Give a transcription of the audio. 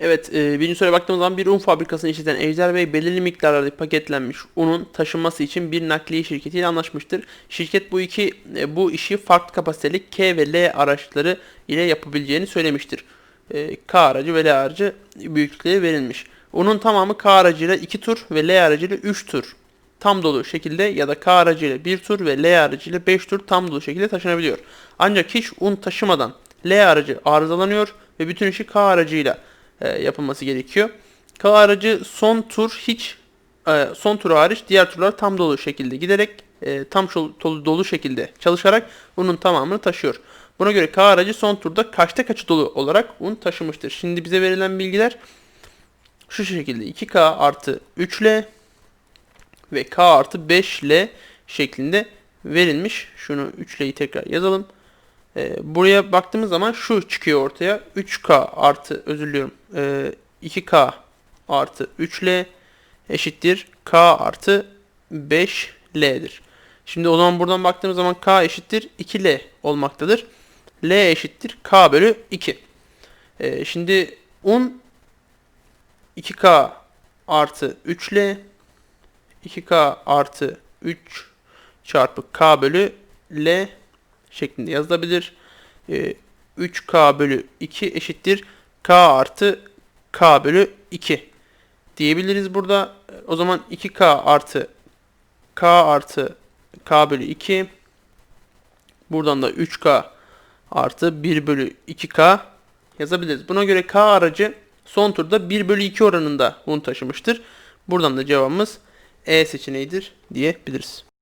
Evet, e, birinci soruya baktığımız zaman bir un fabrikasını işleten Ejder Bey belirli miktarlarda paketlenmiş unun taşınması için bir nakliye şirketiyle anlaşmıştır. Şirket bu iki e, bu işi farklı kapasiteli K ve L araçları ile yapabileceğini söylemiştir. E, K aracı ve L aracı büyüklükleri verilmiş. Unun tamamı K aracıyla 2 tur ve L aracıyla 3 tur tam dolu şekilde ya da K aracıyla 1 tur ve L aracıyla 5 tur tam dolu şekilde taşınabiliyor. Ancak hiç un taşımadan L aracı arızalanıyor ve bütün işi K aracıyla e, yapılması gerekiyor. K aracı son tur hiç e, son tur hariç diğer turlar tam dolu şekilde giderek e, tam dolu, dolu şekilde çalışarak unun tamamını taşıyor. Buna göre K aracı son turda kaçta kaçı dolu olarak un taşımıştır. Şimdi bize verilen bilgiler şu şekilde 2K artı 3L ve K artı 5L şeklinde verilmiş. Şunu 3L'yi tekrar yazalım. Ee, buraya baktığımız zaman şu çıkıyor ortaya. 3K artı özür diliyorum. Ee, 2K artı 3L eşittir K artı 5L'dir. Şimdi o zaman buradan baktığımız zaman K eşittir 2L olmaktadır. L eşittir K bölü 2. Ee, şimdi un 2K artı 3L 2K artı 3 çarpı K bölü L şeklinde yazılabilir. Ee, 3K bölü 2 eşittir K artı K bölü 2 diyebiliriz burada. O zaman 2K artı K artı K bölü 2 buradan da 3K artı 1 bölü 2K yazabiliriz. Buna göre K aracı son turda 1 bölü 2 oranında un taşımıştır. Buradan da cevabımız E seçeneğidir diyebiliriz.